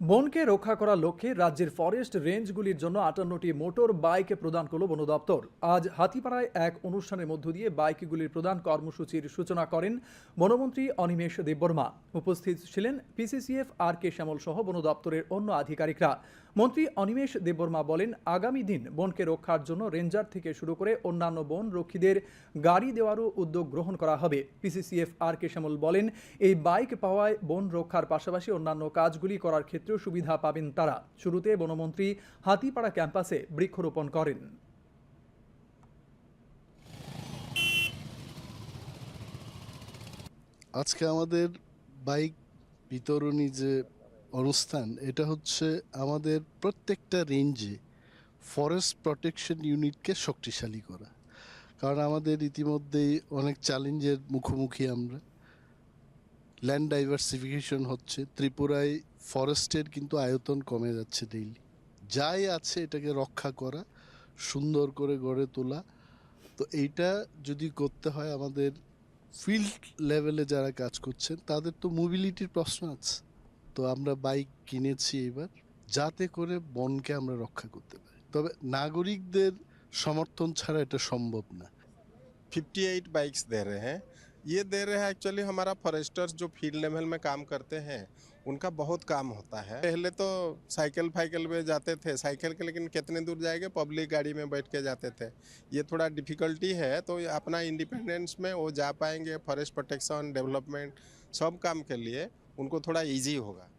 বনকে রক্ষা করার লক্ষ্যে রাজ্যের ফরেস্ট রেঞ্জগুলির জন্য আটান্নটি মোটর বাইক প্রদান করল বন দপ্তর। আজ হাতিপাড়ায় এক অনুষ্ঠানের মধ্য দিয়ে বাইকগুলির প্রদান কর্মসূচির সূচনা করেন বনমন্ত্রী অনিমেষ দেববর্মা। উপস্থিত ছিলেন পিসিসিএফ আর কে শ্যামল সহ বন দপ্তরের অন্য আধিকারিকরা। মন্ত্রী অনিমেষ দেববর্মা বলেন, আগামী দিন বনকে রক্ষার জন্য রেঞ্জার থেকে শুরু করে অন্যান্য বন রক্ষীদের গাড়ি দেওয়ারও উদ্যোগ গ্রহণ করা হবে। পিসিসিএফ আর কে শ্যামল বলেন, এই বাইক পাওয়ায় বন রক্ষার পাশাপাশি অন্যান্য কাজগুলি করার ক্ষেত্রেও সুবিধা পাবেন তারা। শুরুতে বনমন্ত্রী হাতিপাড়া ক্যাম্পাসে বৃক্ষরোপণ করেন। আজকে আমাদের বাইক বিতরণী যে অনুষ্ঠান এটা হচ্ছে আমাদের প্রত্যেকটা রেঞ্জে ফরেস্ট প্রোটেকশন ইউনিটকে শক্তিশালী করা। কারণ আমাদের ইতিমধ্যেই অনেক চ্যালেঞ্জের মুখোমুখি আমরা। ল্যান্ড ডাইভার্সিফিকেশন হচ্ছে, ত্রিপুরায় ফরেস্টের কিন্তু আয়তন কমে যাচ্ছে ডেইলি যাই আছে এটাকে রক্ষা করা, সুন্দর করে গড়ে তোলা। তো এইটা যদি করতে হয় আমাদের ফিল্ড লেভেলে যারা কাজ করছেন, তাদের তো মোবিলিটির প্রশ্ন আছে। তো আমরা বাইক কিনেছি এবার যাতে করে বনকে আমরা রক্ষা করতে পারি তবে নাগরিকদের সমর্থন ছাড়া এটা সম্ভব না 58 बाइक्स दे रहे हैं ये दे रहे हैं एक्चुअली हमारा फॉरेस्टर्स जो फील्ड लेवल में काम करते हैं उनका बहुत काम होता है पहले तो साइकिल फाइकिल में जाते थे साइकिल के लेकिन कितने दूर जाएंगे पब्लिक गाड़ी में बैठ के जाते थे ये थोड़ा डिफिकल्टी है तो ये अपना इंडिपेंडेंस में वो जा पाएंगे फॉरेस्ट प्रोटेक्शन डेवलपमेंट सब काम के लिए उनको थोड़ा ईजी होगा।